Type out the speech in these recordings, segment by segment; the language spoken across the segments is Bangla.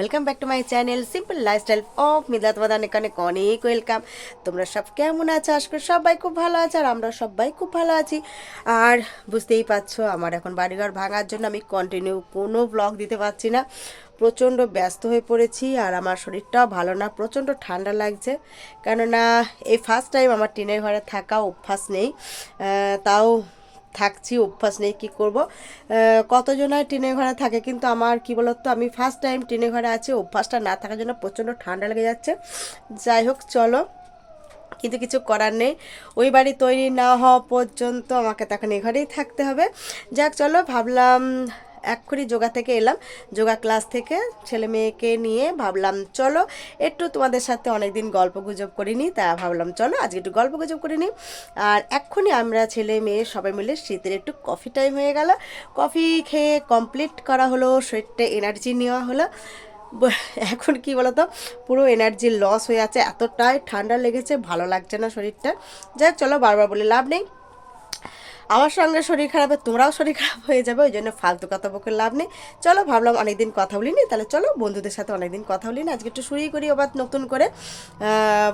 Welcome back to my channel simple lifestyle of Mida তোমাদের অনেক অনেক অনেক ওয়েলকাম তোমরা সব কেমন আছো? আজকে সবাই খুব ভালো আছে আর আমরা সবাই খুব ভালো আছি। আর বুঝতেই পারছ, আমার এখন বাড়িঘর ভাঙার জন্য আমি কন্টিনিউ কোনো ব্লগ দিতে পারছি না। প্রচণ্ড ব্যস্ত হয়ে পড়েছি আর আমার শরীরটাও ভালো না, প্রচণ্ড ঠান্ডা লাগছে। কেননা, এই ফার্স্ট টাইম আমার টিনের ঘরে থাকা অভ্যাস নেই। তাও থাকছি, অভ্যাস নেই কী করব। কতজনায় ট্রেনে ঘরে থাকে কিন্তু আমার কি বলতো, আমি ফার্স্ট টাইম ট্রেনে ঘরে আছি, অভ্যাসটা না থাকার জন্য প্রচণ্ড ঠান্ডা লেগে যাচ্ছে। যাই হোক, চলো। কিন্তু কিছু করার নেই। ওই বাড়ি তৈরি না হওয়া পর্যন্ত আমাকে তখন এ ঘরেই থাকতে হবে। যাক, চলো, ভাবলাম এক্ষুনি যোগা থেকে এলাম। যোগা ক্লাস থেকে ছেলে মেয়েকে নিয়ে ভাবলাম, চলো একটু তোমাদের সাথে অনেকদিন গল্প গুজব করিনি, তা ভাবলাম চলো আজকে একটু গল্প গুজব করিনি আর এক্ষুনি আমরা ছেলে মেয়ে সবাই মিলে শীতের একটু কফি টাইম হয়ে গেল। কফি খেয়ে কমপ্লিট করা হলো, শরীরটা এনার্জি নেওয়া হলো। এখন কি বলতো, পুরো এনার্জি লস হয়ে আছে, এতটাই ঠান্ডা লেগেছে, ভালো লাগছে না শরীরটা। যাই চলো বারবার বলে, লাভ নেই। আমার সঙ্গে শরীর খারাপে, তোমরাও শরীর খারাপ হয়ে যাবে, ওই জন্য ফালতু কথা বকে লাভ নেই। চলো, ভাবলাম অনেকদিন কথা বলিনি, তাহলে চলো বন্ধুদের সাথে অনেকদিন কথা বলিনি আজকে একটু শুরুই করি আবার নতুন করে।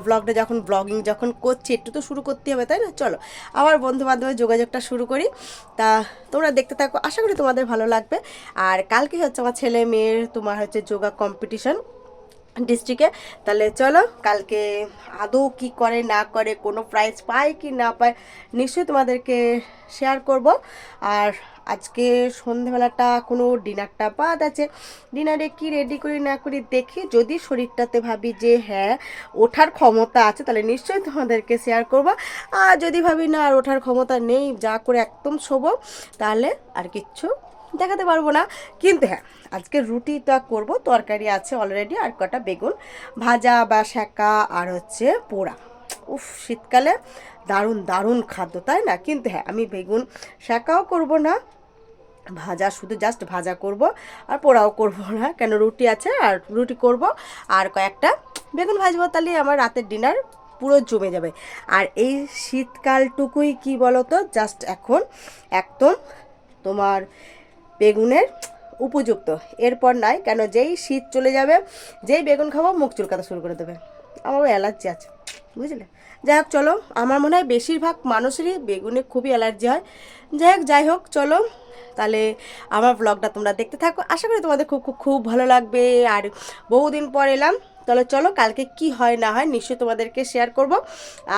ব্লগটা যখন ব্লগিং যখন করছি, একটু তো শুরু করতে হবে, তাই না? চলো, আবার বন্ধু বান্ধবের যোগাযোগটা শুরু করি। তা তোমরা দেখতে থাকো, আশা করি তোমাদের ভালো লাগবে। আর কালকে হচ্ছে আমার ছেলে মেয়ের তোমার হচ্ছে যোগা কম্পিটিশন ডিস্ট্রিক্টে তাহলে চলো কালকে আদৌ কি করে, না করে, কোনো প্রাইজ পায় কি না পায়, নিশ্চয়ই তোমাদেরকে শেয়ার করব। আর আজকে সন্ধেবেলাটা কোনো ডিনারটা বাদ আছে। ডিনারে কি রেডি করি, না করি, দেখি। যদি শরীরটাতে ভাবি যে হ্যাঁ ওঠার ক্ষমতা আছে, তাহলে নিশ্চয়ই তোমাদেরকে শেয়ার করব। আর যদি ভাবি না, আর ওঠার ক্ষমতা নেই, যা করে একদম শোবো, তাহলে আর কিচ্ছু দেখাতে পারব না। কিন্তু হ্যাঁ আজকে রুটিটা করব। তরকারি আছে অলরেডি আর কটা বেগুন ভাজা বা সেকা আর হচ্ছে পোড়া। উফ, শীতকালে দারুণ দারুণ খাদ্য, তাই না? কিন্তু হ্যাঁ আমি বেগুন সেকাও করব না। ভাজা শুধু জাস্ট ভাজা করব, আর পোড়াও করব না। কেন, রুটি আছে, আর রুটি করব, আর কয়েকটা বেগুন ভাজবো, তাহলে আমার রাতের ডিনার পুরো জমে যাবে। আর এই শীতকালটুকুই কি বলতো? জাস্ট এখন একদম তোমার বেগুনের উপযুক্ত। এরপর নাই কেন যেই শীত চলে যাবে, যেই বেগুন খাব মুখ চুলকাতে শুরু করে দেবে। আমারও অ্যালার্জি আছে, বুঝলে? যাই হোক, চলো, আমার মনে হয় বেশিরভাগ মানুষেরই বেগুনে খুবই অ্যালার্জি হয়। যাই হোক যাই হোক, চলো, তাহলে আমার ব্লগটা তোমরা দেখতে থাকো। আশা করি তোমাদের খুব খুব খুব ভালো লাগবে। আর বহুদিন পর এলাম তাহলে চলো কালকে কি হয় না হয় নিশ্চয়ই তোমাদেরকে শেয়ার করব।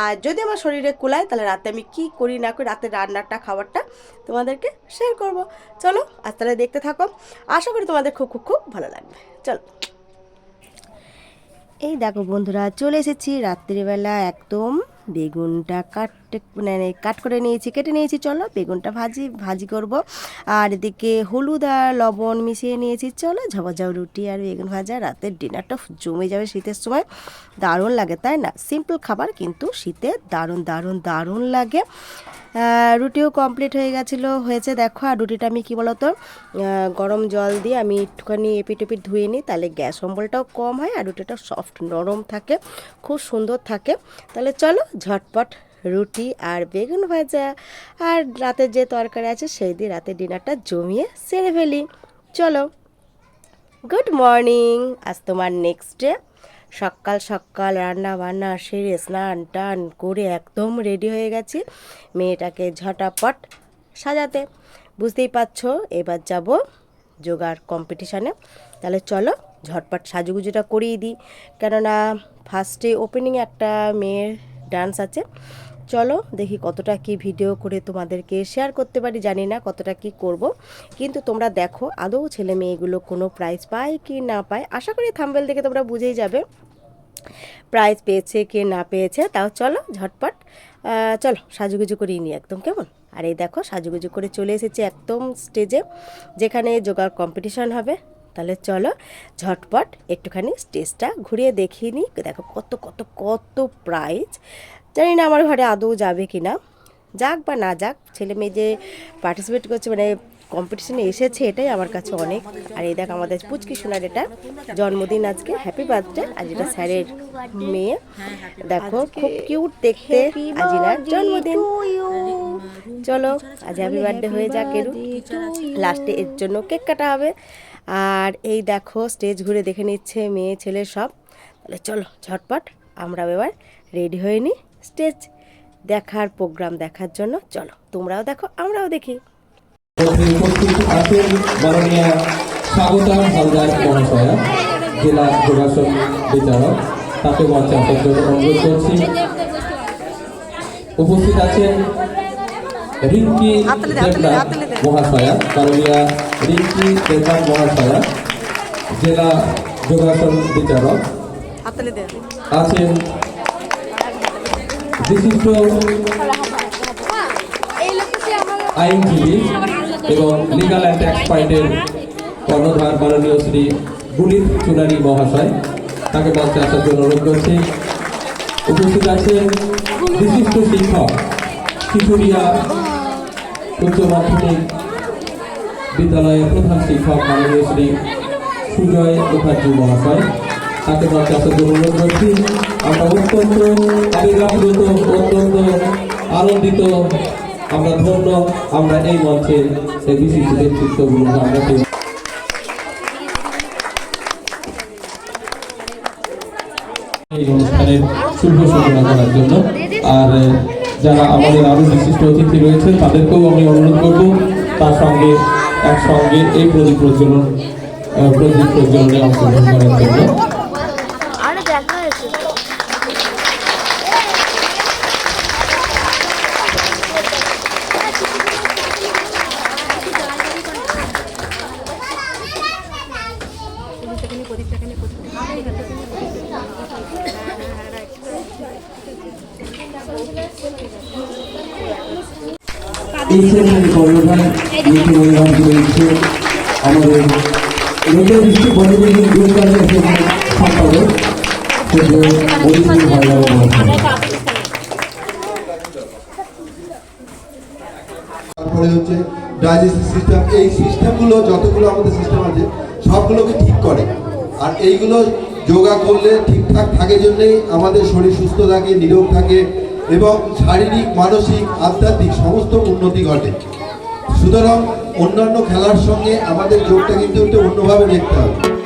আর যদি আমার শরীরে কুলায়, তাহলে রাতে আমি কি করি না করি রাতে রান্নাটা, খাবারটা তোমাদেরকে শেয়ার করব। চলো আজ তাহলে দেখতে থাকো। আশা করি তোমাদের খুব খুব খুব ভালো লাগবে। চলো। এই দেখো বন্ধুরা, চলে এসেছি রাত্রিবেলা একদম বেগুনটা কাট মানে কাট করে নিয়েছি, কেটে নিয়েছি, চলো বেগুনটা ভাজি ভাজি করব। আর এদিকে হলুদ আর লবণ মিশিয়ে নিয়েছি, চলো ঝাবাঝাও রুটি আর বেগুন ভাজা। রাতের ডিনারটা জমে যাবে শীতের সময়। দারুণ লাগে, তাই না? সিম্পল খাবার, কিন্তু শীতে দারুণ দারুণ দারুণ লাগে। রুটিও কমপ্লিট হয়ে গেছিল, হয়েছে দেখো। আর রুটিটা আমি কি বলতো? গরম জল দিয়ে আমি একটুখানি এপিট এপিট ধুয়ে নিই, তাহলে গ্যাস অম্বলটাও কম হয় আর রুটিটা সফট নরম থাকে, খুব সুন্দর থাকে। তাহলে চলো ঝটপট রুটি আর বেগুন ভাজা। আর রাতে যে তরকারি আছে, সেই দিয়ে রাতে ডিনারটা জমিয়ে সেরে ফেলি। চলো, গুড মর্নিং, আজ তোমার নেক্সট ডে সকাল সকাল রান্না বান্না সেরে স্নান টান করে একদম রেডি হয়ে গেছি মেয়েটাকে ঝটাপট সাজাতে। বুঝতেই পারছ, এবার যাব যোগার কম্পিটিশানে তাহলে চলো, ঝটপট সাজুগুজুটা করিয়ে দিই। কেননা ফার্স্টে ওপেনিং একটা মেয়ের ডান্স আছে। চলো দেখি কতটা কি ভিডিও করে তোমাদেরকে শেয়ার করতে পারি, জানি না কতটা কি করব। কিন্তু তোমরা দেখো, আদৌ ছেলে মেয়েগুলো কোনো প্রাইজ পায় কি না পায়, আশা করি থাম্বেল দেখে তোমরা বুঝেই যাবে। প্রাইজ পেয়েছে কে না পেয়েছে, তাও চলো ঝটপট। চলো সাজুগুজু করিয়ে নিই একদম, কেমন? আর এই দেখো, সাজুগুজু করে চলে এসেছে একদম স্টেজে যেখানে যোগার কম্পিটিশন হবে। তাহলে চলো ঝটপট একটুখানি স্টেজটা ঘুরিয়ে দেখিয়ে নিই। দেখো কত কত কত প্রাইজ জানি না আমার ঘরে আদৌ যাবে কি না যাক বা না যাক, ছেলে মেয়ে যে পার্টিসিপেট করছে মানে কম্পিটিশনে এসেছে, এটাই আমার কাছে অনেক। আর এই দেখ আমাদের পুচকি সোনার এটা জন্মদিন আজকে হ্যাপি বার্থডে আজ এটা স্যারের মেয়ে। দেখো খুব কিউট দেখতে, আজিনার জন্মদিন। চলো, আজ হ্যাপি বার্থডে হয়ে যাক এরু লাস্টে এর জন্য কেক কাটা হবে। আর এই দেখো স্টেজ ঘুরে দেখে নিচ্ছে মেয়ে, ছেলে সব। তাহলে চলো, ঝটপট, আমরাও এবার রেডি হয়ে নিই স্টেজ দেখার প্রোগ্রাম দেখার জন্য, চলো, তোমরাও দেখো, আমরাও দেখি। উপস্থিত আছেন রিঙ্কি মহাশয়া মাননীয় রিঙ্কি দেবনাথ মহাশয়া জেলা যোগাসন বিচারক। আছেন বিশিষ্ট আইনজীবী এবং লিগাল অ্যান্ড ট্যাক্স পয়েন্টের কর্ণধার মাননীয় শ্রী গুলিত চুনারি মহাশয়। তাকে মঞ্চে আসার জন্য অনুরোধ করছি। উপস্থিত আছেন বিশিষ্ট শিক্ষক শিশুরিয়া উচ্চ মাধ্যমিক বিদ্যালয়ের প্রধান শিক্ষক মাননীয় শ্রী সুজয় মুখার্জি মহাশয়, তাকে মঞ্চে অনুরোধ করছি। আমরা অত্যন্ত আবেগাপ্লুত, অত্যন্ত আনন্দিত, আমরা ধন্য, আমরা এই মঞ্চে এই বিশিষ্ট ব্যক্তিত্বগুলোকে আমরা এই অনুষ্ঠানের শুভ সূচনা করার জন্য। আর যারা আমাদের আরও বিশিষ্ট অতিথি রয়েছেন, তাদেরকেও আমি অনুরোধ করব তার সঙ্গে একসঙ্গে এই প্রদীপ প্রজ্বলন প্রদীপ প্রজ্বলনে অংশগ্রহণ করার জন্য আরে দেখা হয়েছে মহাশয় তারপরে হচ্ছে ডাইজেস্টিভ সিস্টেম। এই সিস্টেমগুলো, যতগুলো আমাদের সিস্টেম আছে, সবগুলোকে ঠিক করে। আর এইগুলো যোগা করলে ঠিকঠাক থাকে জন্যেই আমাদের শরীর সুস্থ থাকে, নিরোগ থাকে। এবং শারীরিক, মানসিক, আধ্যাত্মিক সমস্ত উন্নতি ঘটে। সুতরাং অন্যান্য খেলার সঙ্গে আমাদের যোগটা কিন্তু একটু অন্যভাবে দেখতে হবে।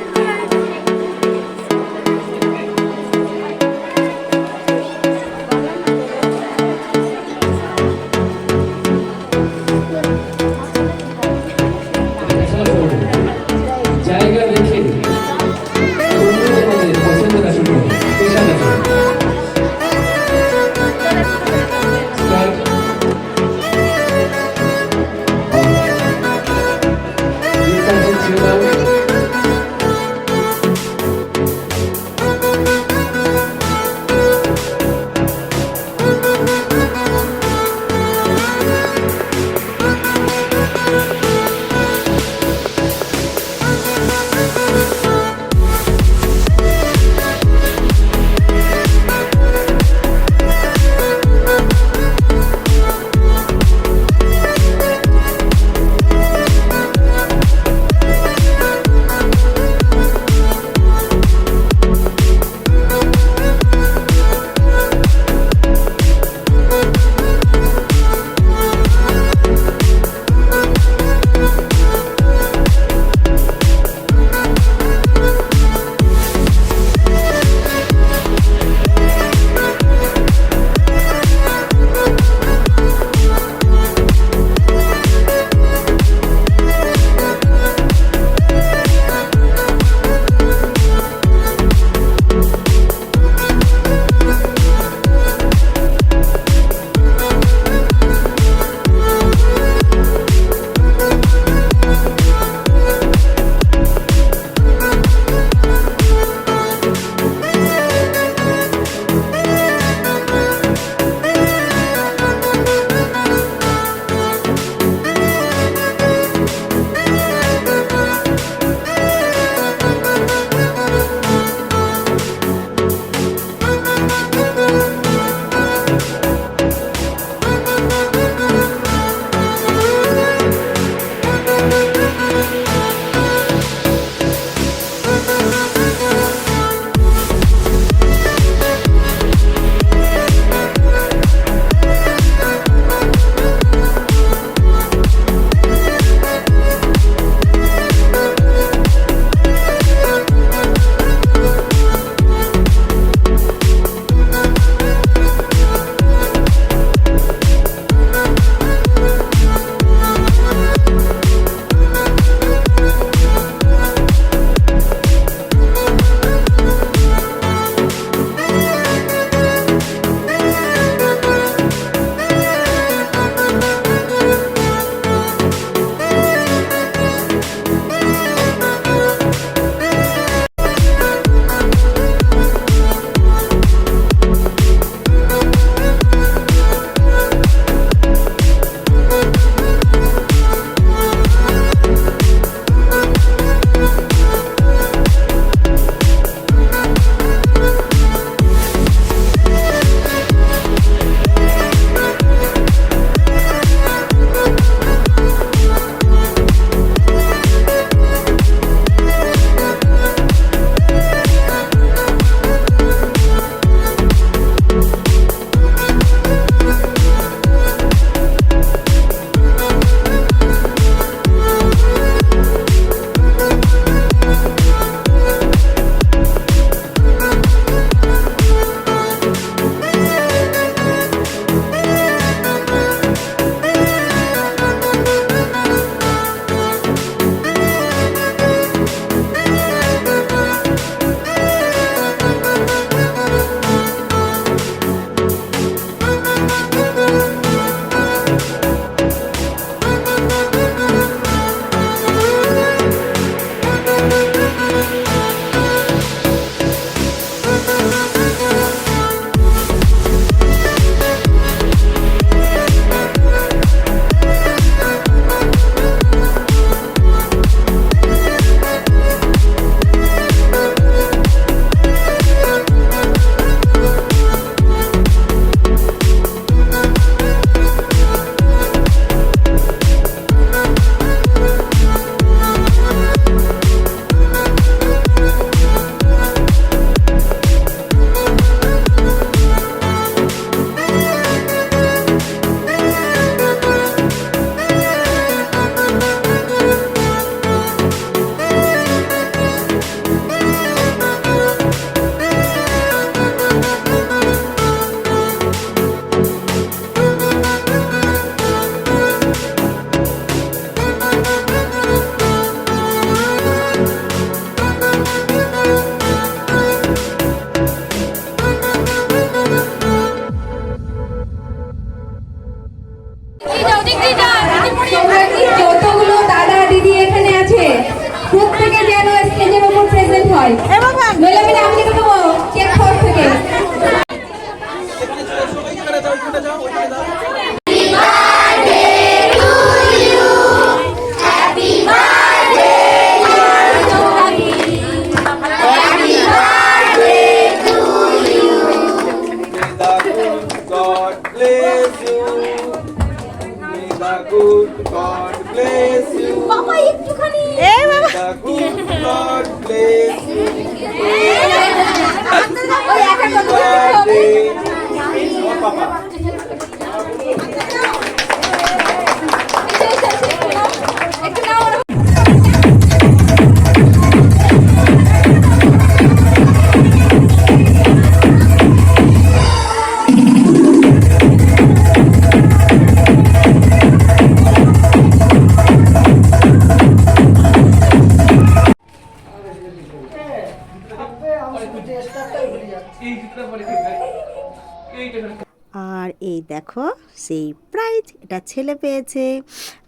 দেখো, সেই প্রাইজ এটা ছেলে পেয়েছে।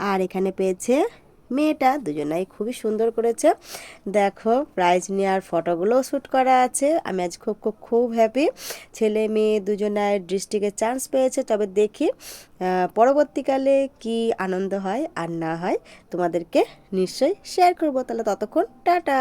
আর এখানে পেয়েছে মেয়েটা, দুজনাই খুবই সুন্দর করেছে। দেখো প্রাইজ নেওয়ার ফটোগুলোও শ্যুট করা আছে। আমি আজ খুব খুব খুব হ্যাপি ছেলে, মেয়ে দুজনায় ডিস্ট্রিক্টে চান্স পেয়েছে। তবে দেখি পরবর্তীকালে কি আনন্দ হয় আর না হয়, তোমাদেরকে নিশ্চয়ই শেয়ার করব। তাহলে ততক্ষণ, টাটা!